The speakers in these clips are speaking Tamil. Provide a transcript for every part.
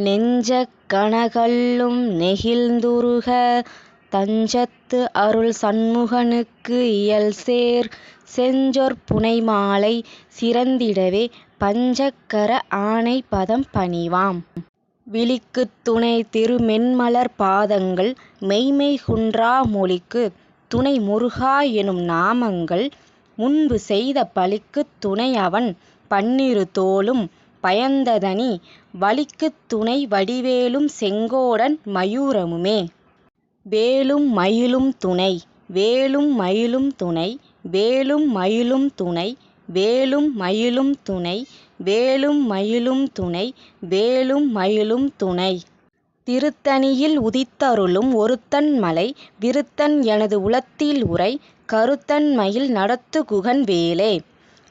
நெஞ்சக் கனகல்லும் நெகிழ்ந்துருக தஞ்சத்து அருள் சண்முகனுக்கு இயல்சேர் செஞ்சொற் புனைமாலை சிறந்திடவே பஞ்சக்கர ஆணை பதம் பணிவாம். விழிக்குத் துணை திருமென்மலர் பாதங்கள் மெய்ம்மை குன்றா மொழிக்குத் துணை முருகா எனும் நாமங்கள் முன்பு செய்த பழிக்குத் துணை அவன் பன்னிரு தோளும் பயந்ததனி வழிக்குத் துணை வடிவேலும் செங்கோடன் மயூரமுமே. வேலும் மயிலும் துணை வேலும் மயிலும் துணை வேலும் மயிலும் துணை வேலும் மயிலும் துணை வேலும் மயிலும் துணை வேலும் மயிலும் துணை. திருத்தணியில் உதித்தருளும் ஒருத்தன் மலை விருத்தன் எனது உளத்தில் உறை கருத்தன் மயில் நடத்துகுகன் வேலே.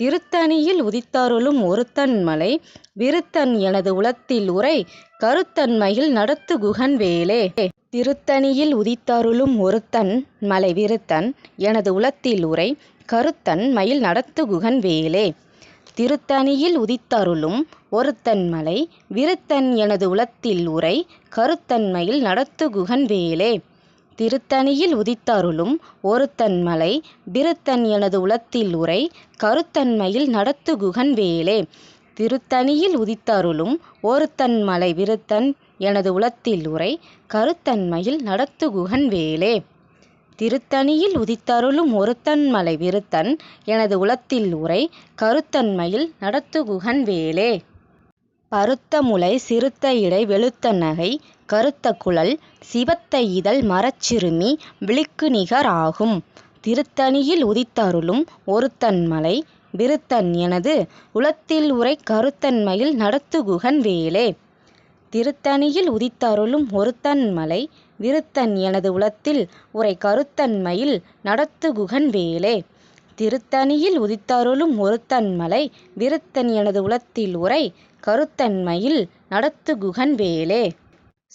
திருத்தணியில் உதித்தருளும் ஒருத்தன் மலை விருத்தன் எனது உளத்தில் உறை கருத்தன்மையில் நடத்து குகன் வேலே. திருத்தணியில் உதித்தருளும் ஒருத்தன் மலை விருத்தன் எனது உளத்தில் உறை கருத்தன் மயில் நடத்துகுகன் வேலே. திருத்தணியில் உதித்தருளும் ஒருத்தன் மலை விருத்தன் எனது உளத்தில் உரை கருத்தன்மையில் நடத்து குகன் வேலே. திருத்தணியில் உதித்தருளும் ஒருத்தன் மலை விருத்தன் எனது உளத்தில் உரை கருத்தன்மையில் நடத்துகுகன் வேலே. திருத்தணியில் உதித்தருளும் ஒருத்தன் மலை விருத்தன் எனது உளத்தில் உரை கருத்தன்மையில் நடத்துகுகன் வேலே. திருத்தணியில் உதித்தருளும் ஒருத்தன் மலை விருத்தன் எனது உளத்தில் உரை கருத்தன்மையில் நடத்துகுகன் வேலே. பருத்த முலை சிறுத்த இடை வெளுத்த நகை கறுத்த குழல் சிவத்த இதழ் மரச்சிறுமி விழிக்கு நிகர் ஆகும். திருத்தணியில் உதித்தருளும் ஒருத்தன் மலை விருத்தன் எனது உளத்தில் உரை கருத்தன்மையில் நடத்துகுகன் வேலே. திருத்தணியில் உதித்தருளும் ஒருத்தன் மலை விருத்தன் எனது உளத்தில் உரை கருத்தன்மையில் நடத்துகுகன் வேலே. திருத்தணியில் உதித்தருளும் ஒருத்தன் மலை விருத்தன் எனது உளத்தில் உரை கருத்தன்மையில் நடத்துகுகன் வேலே.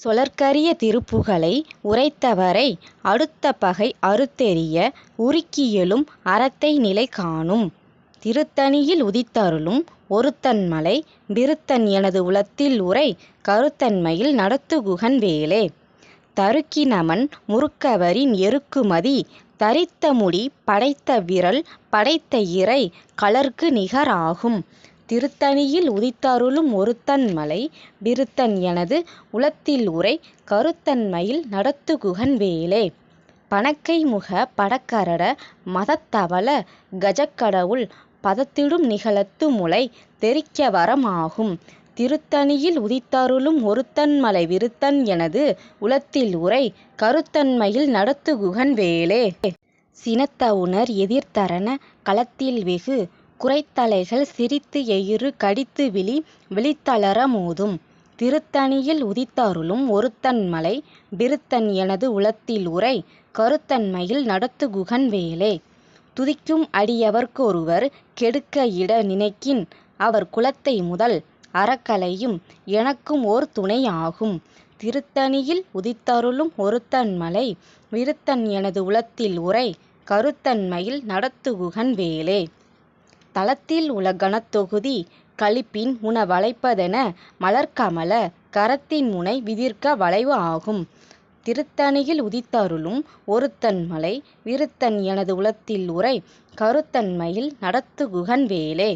சொலற்கரிய திருப்புகழை உரைத்தவரை அடுத்த பகை அறுத்தெறிய உருக்கியலும் அறத்தை நிலை காணும். திருத்தணியில் உதித்தருளும் ஒருத்தன்மலை விருத்தன் எனது உளத்தில் உரை கருத்தன்மையில் நடத்துகுகன் வேலே. தருக்கினமன் முறுக்கவரின் எருக்குமதி தரித்த முடி படைத்த விரல் படைத்த இறை கலர்க்கு நிகர் ஆகும். திருத்தணியில் உதித்தருளும் ஒருத்தன் மலை விருத்தன் எனது உளத்தில் உரை கருத்தன்மையில் நடத்துகுகன் வேலே. பணக்கை முக படக்கரட மதத்தவள கஜக்கடவுள் பதத்திடும் நிகழத்து முலை தெறிக்க வரம் ஆகும். திருத்தணியில் உதித்தருளும் ஒருத்தன் மலை விருத்தன் எனது உளத்தில் உரை கருத்தன்மையில் நடத்துகுகன் வேலே. சினத்தவுணர் எதிர்த்தரன களத்தில் வெகு குரைத்தலைகள் சிரித்து எயிறு கடித்து விழி விழித்தலற மோதும். திருத்தணியில் உதித்தருளும் ஒருத்தன்மலை விருத்தன் எனது உளத்தில் உறை கருத்தன்மையில் நடத்துகுகன் வேலே. துதிக்கும் அடியவர்க்கொருவர் கெடுக்க இட நினைக்கின் அவர் குலத்தை முதல் அறக்கலையும் எனக்கும் ஓர் துணை ஆகும். திருத்தணியில் உதித்தருளும் ஒருத்தன்மலை விருத்தன் எனது உளத்தில் உறை கருத்தன்மையில் நடத்துகுகன் வேலே. தலத்தில் உள கணத்தொகுதி களிப்பின் உண வளைப்பதென மலர்க்கமல கரத்தின் முனை விதிர்க்க வளைவு ஆகும். திருத்தணியில் உதித்தருளும் ஒருத்தன்மலை விருத்தன் எனது உளத்தில் உறை கருத்தன்மையில் நடத்துகுகன் வேலே.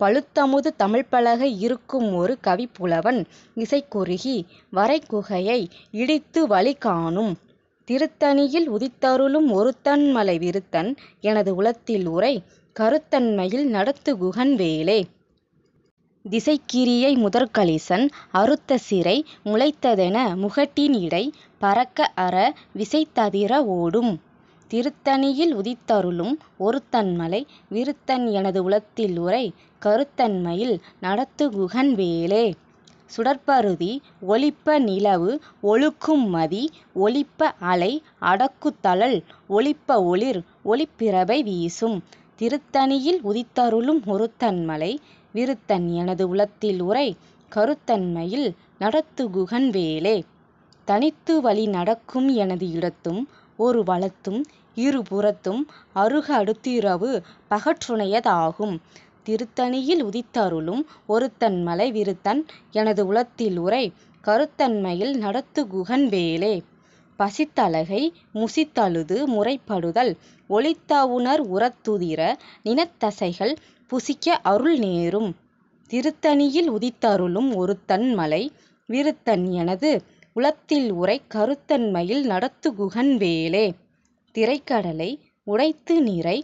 பழுத்தமுது தமிழ்ப்பலக இருக்கும் ஒரு கவிப்புலவன் இசைக்குறுகி வரைகுகையை இடித்து வழி காணும். திருத்தணியில் உதித்தருளும் ஒருத்தன்மலை விருத்தன் எனது உளத்தில் உறை கருத்தன்மையில் நடத்துகுகன் வேலே. திசைக்கிரியை முதற்கலிசன் அறுத்த சிறை முளைத்ததென முகட்டின் இடை பறக்க அற விசைத்ததிர ஓடும். திருத்தணியில் உதித்தருளும் ஒருத்தன்மலை விருத்தன் எனது உளத்தில் உறை கருத்தன்மையில் நடத்துகுகன் வேலே. சுடற்பருதி ஒளிப்ப நிலவு ஒழுக்கும் மதி ஒளிப்ப அலை அடக்குதழல் ஒளிப்ப ஒளிர் ஒளிப்பிறவை வீசும். திருத்தணியில் உதித்தருளும் ஒருத்தன்மலை விருத்தன் எனது உளத்தில் உரை கருத்தன்மையில் நடத்துகுகன் வேலே. தனித்து வழி நடக்கும் எனது இடத்தும் ஒரு வலத்தும் இரு புறத்தும் அருக அடுத்திரவு பகற்றுணையதாகும். திருத்தணியில் உதித்தருளும் ஒருத்தன்மலை விருத்தன் எனது உளத்தில் உரை கருத்தன்மையில் நடத்துகுகன் வேலே. பசித்தலகை முசித்தழுது முறைப்படுதல் ஒளித்தவுணர் உரத்துதிர நினத்தசைகள் புசிக்க அருள் நேரும். திருத்தணியில் உதித்தருளும் ஒருத்தன்மலை விருத்தன் எனது உளத்தில் உரை கருத்தன்மையில் நடத்துகுகன் வேலே. திரைக்கடலை உடைத்து நிறை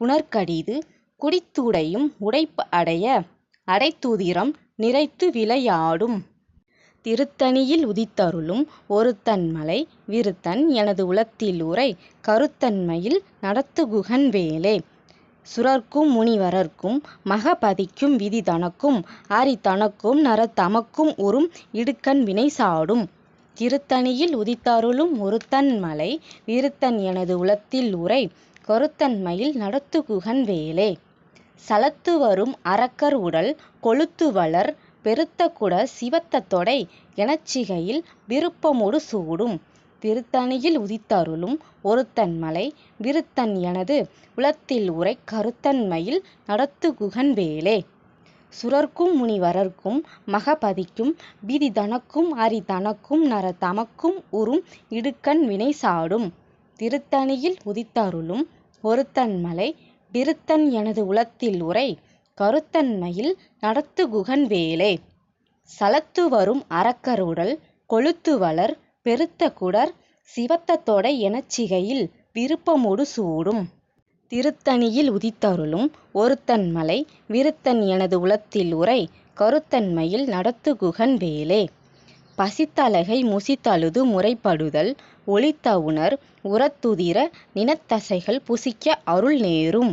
புனற்கடிது குடித்துடையும் உடைப்பு அடைய அடைத்துதிரம் நிறைத்து விளையாடும். திருத்தணியில் உதித்தருளும் ஒருத்தன்மலை விருத்தன் எனது உளத்தில் உரை கருத்தன்மையில் நடத்துகுகன் வேலே. சுரர்க்கும் முனிவரர்க்கும் மகபதிக்கும் விதி தனக்கும் அரி தனக்கும் நர தமக்கும் உறும் இடுக்கண் வினை சாடும். திருத்தணியில் உதித்தருளும் ஒருத்தன்மலை விருத்தன் எனது உளத்தில் உரை கருத்தன்மையில் நடத்துகுகன் வேலே. சலத்து வரும் அரக்கர் உடல் கொழுத்து பெருத்தகுட பெருத்த குட சிவத்த தொடை எனச்சிகையில் விருப்பமொடு சூடும். திருத்தணியில் உதித்தருளும் ஒருத்தன்மலை விருத்தன் எனது உளத்தில் உரை கருத்தன்மையில் நடத்துகுகன் வேலே. சுரர்க்கும் முனிவரர்க்கும் மகபதிக்கும் விதி தனக்கும் அரி தனக்கும் நர தமக்கும் உறும் இடுக்கண் வினை சாடும். திருத்தணியில் உதித்தருளும் ஒருத்தன்மலை விருத்தன் எனது உளத்தில் உரை கருத்தன்மையில் நடத்துகுகன் வேலே. சலத்து வரும் அரக்கர் உடல் கொழுத்து வளர் பெருத்த குடர் சிவத்த தொடை எனச்சிகையில் விருப்பமொடு சூடும். திருத்தணியில் உதித்தருளும் ஒருத்தன்மலை விருத்தன் எனது உளத்தில் உறை கருத்தன்மையில் நடத்துகுகன் வேலே. பசித்தலகை முசித்தழுது முறைப்படுதல் ஒளித்தவுணர் உரத்துதிர நினத்தசைகள் புசிக்க அருள் நேரும்.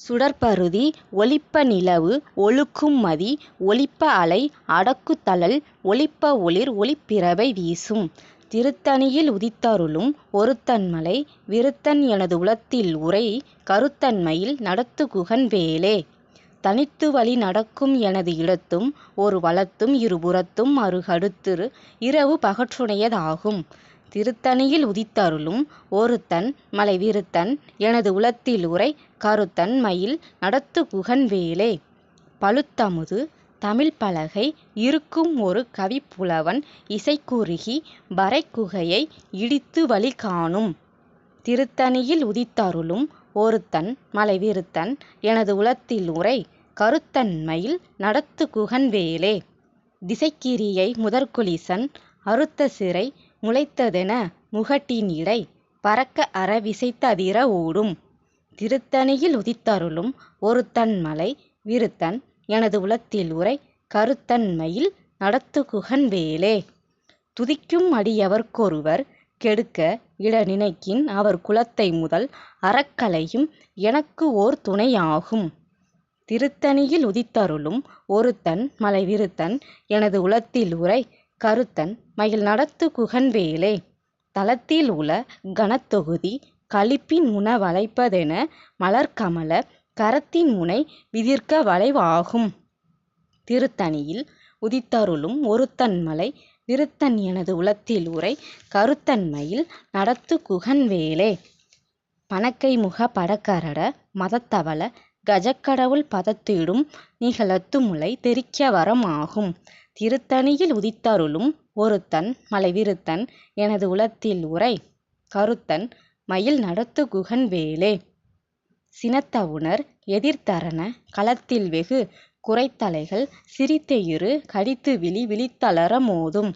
சுடர்ப்பருதி ஒளிப்ப நிலவு ஒழுக்கும் மதி ஒளிப்ப அலை அடக்குதழல் ஒளிப்ப ஒளிர் ஒளிப்பிறவை வீசும். திருத்தணியில் உதித்தருளும் ஒருத்தன்மலை விருத்தன் எனது உளத்தில் உறை கருத்தன்மையில் நடத்துகுகன் வேலே. தனித்து வழி நடக்கும் எனது இடத்தும் ஒரு வளத்தும் இருபுறத்தும் அருகடுத்திரு இரவு பகற்றுடையதாகும் திருத்தணியில் உதித்தருளும் ஒருத்தன் மலை விருத்தன் எனது உளத்தில் உறை கருத்தன் மயில் நடத்துகுகன் வேலே. பழுத்தமுது தமிழ் பலகை இருக்கும் ஒரு கவிப்புலவன் இசைக்குறுகி வரைகுகையை இடித்து வழி காணும். திருத்தணியில் உதித்தருளும் ஒருத்தன் மலை விருத்தன் எனது உளத்தில் உரை கருத்தன்மையில் நடத்துகுகன் வேலே. திசைக்கிரியை முதற்குலிசன் அறுத்த சிறை முளைத்ததென முகட்டின் இடை பரக்க அற விசைத்ததிர ஓடும். திருத்தணியில் உதித்தருளும் ஒருத்தன் மலை விருத்தன் எனது உளத்தில் உரை கருத்தன்மையில் நடத்துகுகன் வேலே. துதிக்கும் அடியவர்க்கொருவர் கெடுக்க இட நினைக்கின் அவர் குலத்தை முதல் அறக்கலையும் எனக்கு ஓர் துணையாகும். திருத்தணியில் உதித்தருளும் ஒருத்தன் மலை விருத்தன் எனது உளத்தில் உரை கருத்தன் மயில் நடத்து குகன்வேலே தலத்தில் உள கணத்தொகுதி களிப்பின் உண வளைப்பதென மலர்க்கமல கரத்தின் முனை விதிர்க்க வளைவாகும். திருத்தணியில் உதித்தருளும் ஒருத்தன் மலை விருத்தன் எனது உளத்தில் உறை கருத்தன் மயில் நடத்துகுகன் வேலே. பணக்கைமுக படகரட மதத்தவள கஜக்கடவுள் பதத்திடும் நிகழத்துமுலை தெரிக்க வரமாகும். திருத்தணியில் உதித்தருளும் ஒருத்தன் மலைவிருத்தன் எனது உளத்தில் உறை கருத்தன் மயில் நடத்துகுகன் வேலே. சினத்தவுணர் எதிர்த்தரன களத்தில் வெகு குரைத்தலைகள் சிரித்தெயிறு கடித்துவிழி விழித்தலற மோதும்.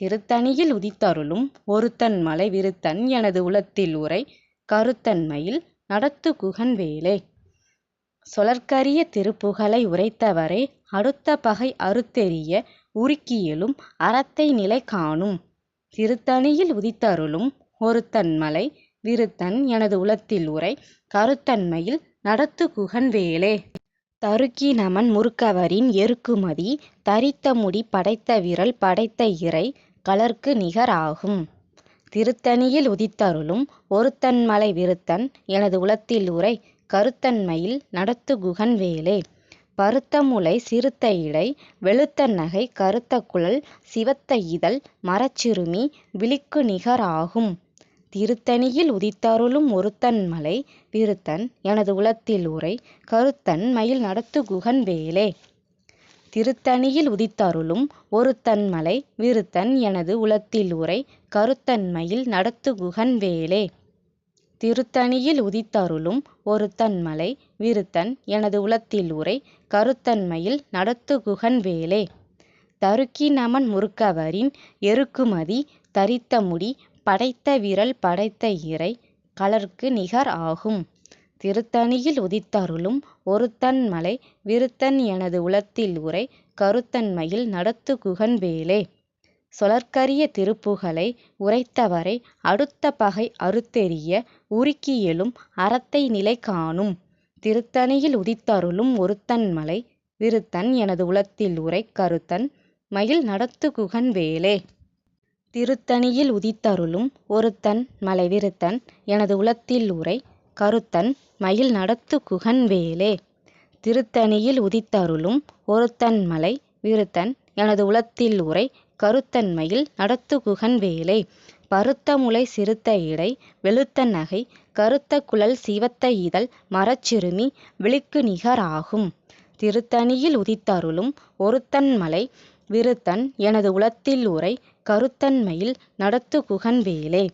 திருத்தணியில் உதித்தருளும் ஒருத்தன் மலை விருத்தன் எனது உளத்தில் உறை கருத்தன் மயில் நடத்துகுகன் வேலே. சொலற்கரிய திருப்புகழை உரைத்தவரே அடுத்த பகை அறுத்தெறிய உருக்கியலும் அறத்தை நிலை காணும் திருத்தணியில் உதித்தருளும் ஒருத்தன் மலை விருத்தன் எனது உளத்தில் உரை கருத்தன்மையில் நடத்து நடத்துகுகன் வேலே. தருக்கி நமன் எருக்குமதி தரித்த முடி படைத்த விரல் படைத்த இறை நிகர் நிகராகும். திருத்தணியில் உதித்தருளும் ஒருத்தன் மலை விருத்தன் எனது உளத்தில் உரை கருத்தன்மையில் நடத்து நடத்துகுகன் வேலே. பருத்த முலை சிறுத்த இடை வெளுத்த நகை கருத்த குழல் சிவத்த இதழ் மறச்சிறுமி விழிக்கு நிகராகும். திருத்தணியில் உதித்தருளும் ஒருத்தன் மலை விருத்தன் எனது உளத்தில் உறை கருத்தன் மயில் நடத்துகுகன் வேலே. திருத்தணியில் உதித்தருளும் ஒருத்தன் மலை விருத்தன் எனது உளத்தில் உறை கருத்தன் மயில் நடத்துகுகன் வேலே. திருத்தணியில் உதித்தருளும் ஒரு தன்மலை விருத்தன் எனது உளத்தில் உரை கருத்தன்மையில் நடத்துகுகன் வேலே. தருக்கி நமன் எருக்குமதி தரித்த முடி படைத்த விறல் படைத்த இறை கழற்கு நிகர் ஆகும். திருத்தணியில் உதித்தருளும் ஒருத்தன் மலை விருத்தன் எனது உளத்தில் உரை கருத்தன்மையில் நடத்துகுகன் வேலே. சொலற்கரிய திருப்புகழை உரைத்தவரை அடுத்த பகை அறுத்தெறிய உருக்கியெழும் அறத்தை நிலைகாணும். திருத்தணியில் உதித்தருளும் ஒருத்தன் மலை விருத்தன் எனது உளத்தில் உரை கருத்தன் மயில் நடத்துகுகன் வேலே. திருத்தணியில் உதித்தருளும் ஒருத்தன் மலை விருத்தன் எனது உளத்தில் உரை கருத்தன் மயில் நடத்துகுகன் வேலே. திருத்தணியில் உதித்தருளும் ஒருத்தன் மலை விருத்தன் எனது உளத்தில் உரை கருத்தன்மையில் நடத்துகுகன் வேலை பருத்த முலை சிறுத்த இடை வெளுத்த நகை கருத்த குழல் சிவத்த இதழ் மறச்சிறுமி விழிக்கு நிகராகும். திருத்தணியில் உதித்தருளும் ஒருத்தன் மலை விருத்தன் எனது உளத்தில் உரை கருத்தன்மையில் நடத்துகுகன் வேலே.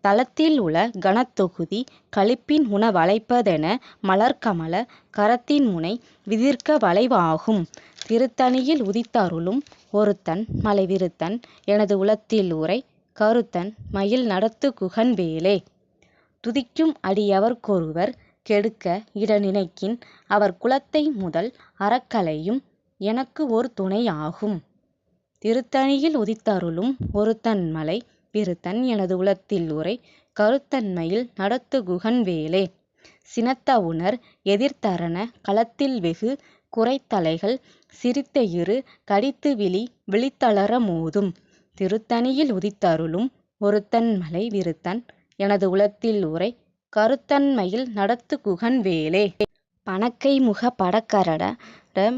தளத்தில் உள கணத்தொகுதி களிப்பின் உண வளைப்பதென மலர்க்கமல கரத்தின் முனை விதிர்க்க வளைவாகும். திருத்தணியில் உதித்தருளும் ஒருத்தன் மலைவிருத்தன் எனது உளத்தில் உறை கருத்தன் மயில் நடத்துகுகன் வேலே. துதிக்கும் அடியவர்க்கொருவர் கெடுக்க இட நினைக்கின் அவர் குலத்தை முதல் அறக்கலையும் எனக்கு ஓர் துணையாகும். திருத்தணியில் உதித்தருளும் ஒருத்தன் மலை விருத்தன் எனது உளத்தில் உறை கருத்தன் மயில் நடத்துகுகன் வேலே. சினத்தவுணர் எதிர்த்தரண களத்தில் வெகு குரைத்தலைகள் கடித்து கடித்துவிழி விழித்தலற மோதும். திருத்தணியில் உதித்தருளும் ஒருத்தன் மலை விருத்தன் எனது உளத்தில் உரை கருத்தன்மையில் நடத்து நடத்துகுகன் வேலே. பணக்கைமுக படகரட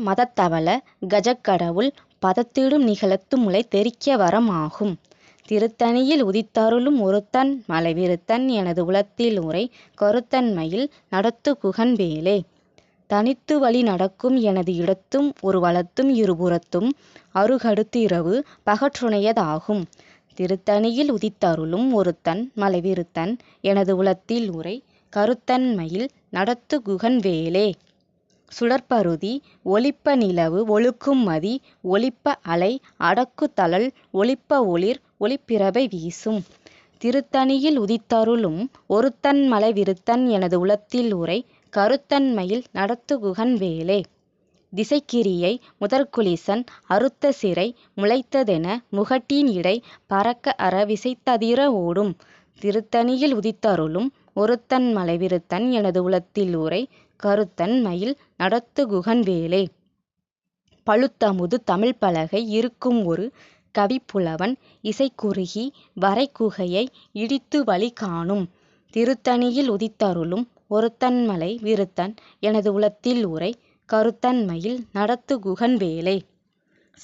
மதத்தவள கஜக்கடவுள் பதத்திடும் நிகழத்துமுலை தெரிக்க வரமாகும். திருத்தணியில் உதித்தருளும் ஒருத்தன் மலைவிருத்தன் எனது உளத்தில் உரை கருத்தன்மையில் நடத்து நடத்துகுகன் வேலே. தனித்து வழி நடக்கும் எனது இடத்தும் ஒரு வலத்தும் இருபுறத்தும் அருகடுத்து இரவு பகற்றுணையதாகும். திருத்தணியில் உதித்தருளும் ஒருத்தன் மலைவிருத்தன் எனது உளத்தில் உரை கருத்தன்மையில் நடத்து குகன் வேலே. சுடற்பருதி ஒளிப்ப நிலவு ஒழுக்கும் மதி ஒளிப்ப அலை அடக்கு தழல் ஒளிப்ப ஒளிர் ஒளிப்பிரபை வீசும் திருத்தணியில் உதித்தருளும் ஒருத்தன் மலை விருத்தன் எனது உளத்தில் உரை கருத்தன்மையில் நடத்துகுகன் வேலே. திசைக்கிரியை முதற்குலிசன் அறுத்த சிறை முளைத்ததென முகட்டின் இடை பரக்க அறவிசைத்ததிர ஓடும். திருத்தணியில் உதித்தருளும் ஒருத்தன் மலைவிருத்தன் எனது உளத்தில் உறை கருத்தன் மயில் நடத்துகுகன் வேலே. பழுத்தமுது தமிழ் பலகை இருக்கும் ஒரு கவிப்புலவன் இசைக்குறுகி வரைகுகையை இடித்து வழி காணும் திருத்தணியில் உதித்தருளும் ஒருத்தன்மலை விருத்தன் எனது உளத்தில் உரை கருத்தன்மையில் நடத்து குகன் வேலை.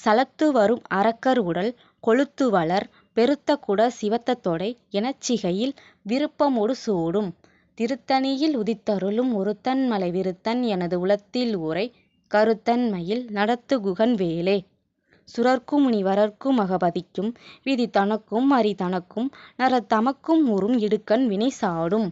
சலத்து வரும் அரக்கர் உடல் கொழுத்து வளர் பெருத்த குட சிவத்த தொடை எனச்சிகையில் விருப்பமொடு சூடும். திருத்தணியில் உதித்தருளும் ஒருத்தன்மலை விருத்தன் எனது உளத்தில் உரை கருத்தன்மையில் நடத்து நடத்துகுகன் வேலே. சுரர்க்கும் முனிவரர்க்கும் அகபதிக்கும் விதி தனக்கும் அரி தனக்கும் நர தமக்கும் உறும் இடுக்கண் வினை சாடும்.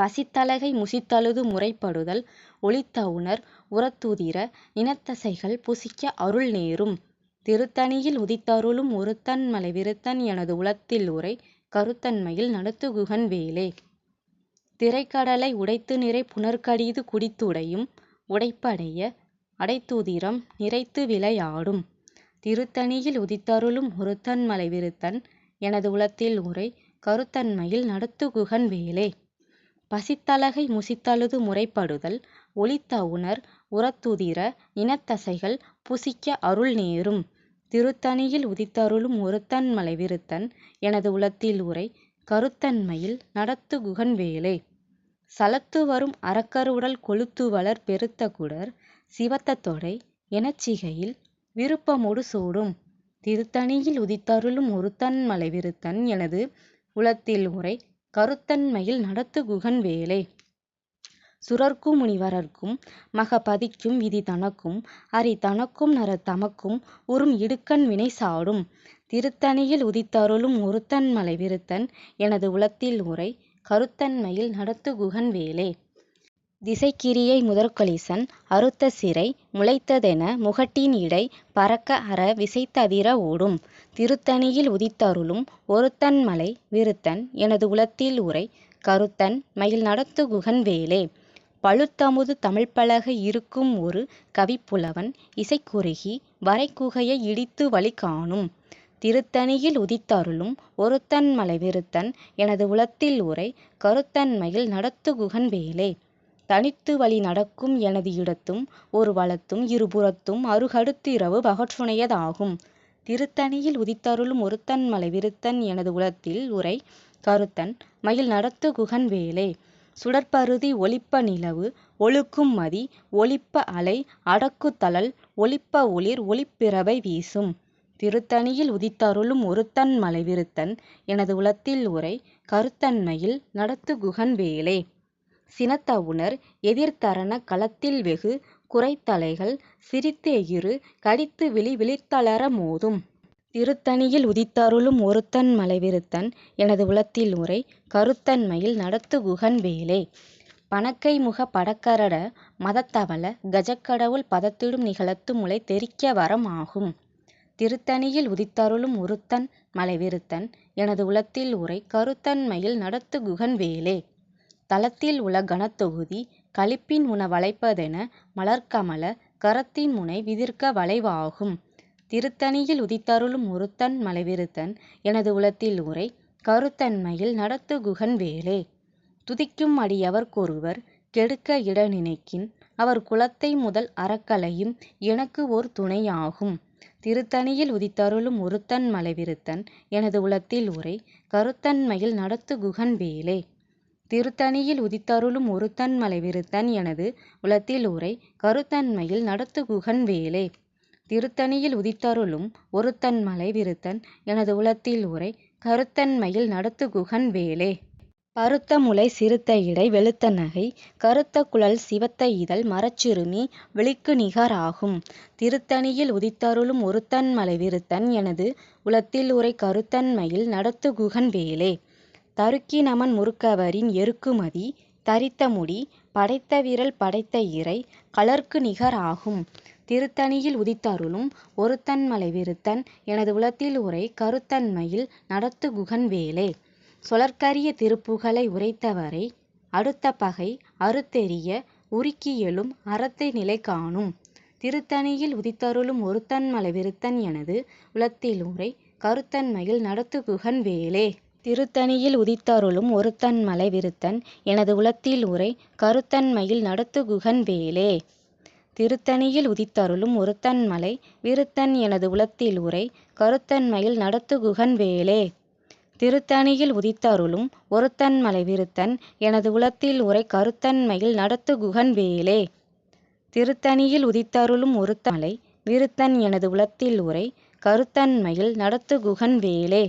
பசித்தலகை முசித்தழுது முறைப்படுதல் ஒளித்தவுணர் உரத்துதிர இனத்தசைகள் புசிக்க அருள் நேரும். திருத்தணியில் உதித்தருளும் ஒருத்தன்மலை விருத்தன் எனது உளத்தில் உரை கருத்தன்மையில் நடத்துகுகன் வேலே. திரைக்கடலை உடைத்து நிறை புனர்கடிது குடித்துடையும் உடைப்படைய அடைத்துதிரம் நிறைத்து விளையாடும். திருத்தணியில் உதித்தருளும் ஒருத்தன்மலை விருத்தன் எனது உளத்தில் உரை கருத்தன்மையில் நடத்துகுகன் வேலே. பசித்தலகை முசித்தழுது முறைப்படுதல் ஒளித்தவுணர் உரத்துதிர இனத்தசைகள் புசிக்க அருள் நேரும் திருத்தணியில் உதித்தருளும் ஒருத்தன் மலை விருத்தன் எனது உளத்தில் உரை கருத்தன்மையில் நடத்து குகன்வேலே. சலத்து வரும் அரக்கர் உடல் கொழுத்து வளர் பெருத்த குடர் சிவத்த தொடை எனச்சிகையில் விருப்பமொடு சூடும் திருத்தணியில் உதித்தருளும் ஒருத்தன் மலை விருத்தன் எனது உளத்தில் உரை கருத்தன்மையில் நடத்துகுகன் வேலே. சுரர்க்கும் முனிவரர்க்கும் மகபதிக்கும் விதி தனக்கும் அரி தனக்கும் நர தமக்கும் உறும் இடுக்கண் வினை சாடும். திருத்தணியில் உதித்தருளும் ஒருத்தன் மலை விருத்தன் எனது உளத்தில் உறை கருத்தன்மையில் நடத்துகுகன் வேலே. திசைக்கிரியை முதற்கொலிசன் அறுத்த சிறை முளைத்ததென முகட்டின் இடை பரக்க அற விசைத்ததிர ஓடும். திருத்தணியில் உதித்தருளும் ஒருத்தன் மலை விருத்தன் எனது உளத்தில் உரை கருத்தன் மயில் நடத்து குகன் வேலே. பழுத்தமுது தமிழ்ப்பலகை இருக்கும் ஒரு கவிப்புலவன் இசைக்குறுகி வரைகுகையை இடித்து வழி காணும். திருத்தணியில் உதித்தருளும் ஒருத்தன் மலை விருத்தன் எனது உளத்தில் உரை கருத்தன் மயில் நடத்து குகன் வேலே. தனித்து வழி நடக்கும் எனது இடத்தும் ஒரு வலத்தும் இருபுறத்தும் அருகடுத்திரவு பகற்றுணையதாகும். திருத்தணியில் உதித்தருளும் ஒருத்தன் மலை விருத்தன் எனது உளத்தில் உரை கருத்தன் மயில் நடத்து குகன் வேலே. சுடற்பருதி ஒளிப்ப நிலவு ஒழுக்கும் மதி ஒளிப்ப அலை அடக்குத்தளல் ஒளிப்ப ஒளிர் ஒளிப்பிறவை வீசும். திருத்தணியில் உதித்தருளும் ஒருத்தன் மலை விருத்தன் எனது உளத்தில் உரை கருத்தன்மையில் நடத்துகுகன் வேலே. சினத்தவுணர் எதிர்த்தரண களத்தில் வெகு குரைத்தலைகள் சிரித்தே இரு கடித்து விழி விழித்தளர மோதும். திருத்தணியில் உதித்தருளும் ஒருத்தன் மலைவிருத்தன் எனது உளத்தில் உறை கருத்தன்மையில் நடத்துகுகன் வேலே. பணக்கை முக படக்கரட மதத்தவள கஜக்கடவுள் பதத்திடும் நிகழத்து முளை தெரிக்க வரம் ஆகும். திருத்தணியில் உதித்தருளும் ஒருத்தன் மலைவிருத்தன் எனது உளத்தில் உறை கருத்தன்மையில் நடத்துகுகன் வேலே. தளத்தில் உள கனத்தொகுதி களிப்பின் உண வளைப்பதென மலர்க்கமல கரத்தின் முனை விதிர்க்க வளைவாகும். திருத்தணியில் உதித்தருளும் ஒருத்தன் மலைவிருத்தன் எனது உளத்தில் உறை கருத்தன்மையில் நடத்துகுகன் வேலே. துதிக்கும் அடியவர்க்கொருவர் கெடுக்க இட நினைக்கின் அவர் குலத்தை முதல் அறக்கலையும் எனக்கு ஓர் துணையாகும். திருத்தணியில் உதித்தருளும் ஒருத்தன் மலைவிருத்தன் எனது உளத்தில் உறை கருத்தன்மையில் நடத்துகுகன் வேலே. திருத்தணியில் உதித்தருளும் ஒருத்தன்மலை விருத்தன் எனது உளத்தில் உரை கருத்தன்மையில் நடத்துகுகன் வேலே. திருத்தணியில் உதித்தருளும் ஒருத்தன்மலை விருத்தன் எனது உளத்தில் உறை கருத்தன்மையில் நடத்துகுகன் வேலே. பருத்த முலை சிறுத்த இடை வெளுத்த நகை கருத்த குழல் சிவத்த இதழ் மறச்சிறுமி விழிக்கு நிகராகும் திருத்தணியில் உதித்தருளும் ஒருத்தன்மலை விருத்தன் எனது உளத்தில் உறை கருத்தன்மையில் நடத்துகுகன் நடத்து குகன் வேலே. தருக்கினமன் முறுக்கவரின் எருக்குமதி தரித்த முடி படைத்த விரல் படைத்த இறை கழற்கு நிகராகும் திருத்தணியில் உதித்தருளும் ஒருத்தன்மலை விருத்தன் எனது உளத்தில் உரை கருத்தன்மையில் நடத்து குகன் வேலே. சொலற்கரிய திருப்புகழை உரைத்தவரை அடுத்த பகை அறுத்தெறிய உருக்கியலும் அறத்தை நிலை காணும். திருத்தணியில் உதித்தருளும் ஒருத்தன்மலை விருத்தன் எனது உளத்தில் உரை கருத்தன்மையில் நடத்து குகன் வேலே. திருத்தணியில் உதித்தருளும் ஒருத்தன் மலை விருத்தன் எனது உளத்தில் உறை கருத்தன்மையில் நடத்து குகன் வேலே. திருத்தணியில் உதித்தருளும் ஒருத்தன் மலை விருத்தன் எனது உளத்தில் உறை கருத்தன்மையில் நடத்து குகன் வேலே. திருத்தணியில் உதித்தருளும் ஒருத்தன் மலை விருத்தன் எனது உளத்தில் உறை கருத்தன்மையில் நடத்து குகன் வேலே. திருத்தணியில் உதித்தருளும் ஒருத்தன் மலை விருத்தன் எனது உளத்தில் உறை கருத்தன்மையில் நடத்து குகன் வேலே.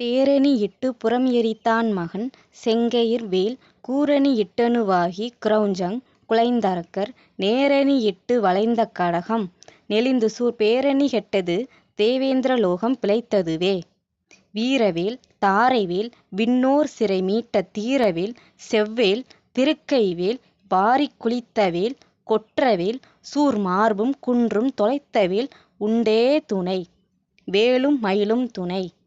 தேரணி இட்டு புறம் எரித்தான் மகன் செங்கயிர் வேல் கூரணி இட்டணுவாகி கிரௌஞ்சங் குலைந்தரக்கர் நேரணி இட்டு வளைந்த கடகம் நெளிந்து சூர் பேரணி கெட்டது தேவேந்திர லோகம் பிழைத்ததுவே. வீரவேல் தாரைவேல் விண்ணோர் சிறை மீட்ட தீரவேல் செவ்வேல் திருக்கைவேல் வாரிக் குளித்தவேல் கொற்றவேல் சூர் மார்பும் குன்றும் தொலைத்தவேல் உண்டே துணை. வேலும் மயிலும் துணை.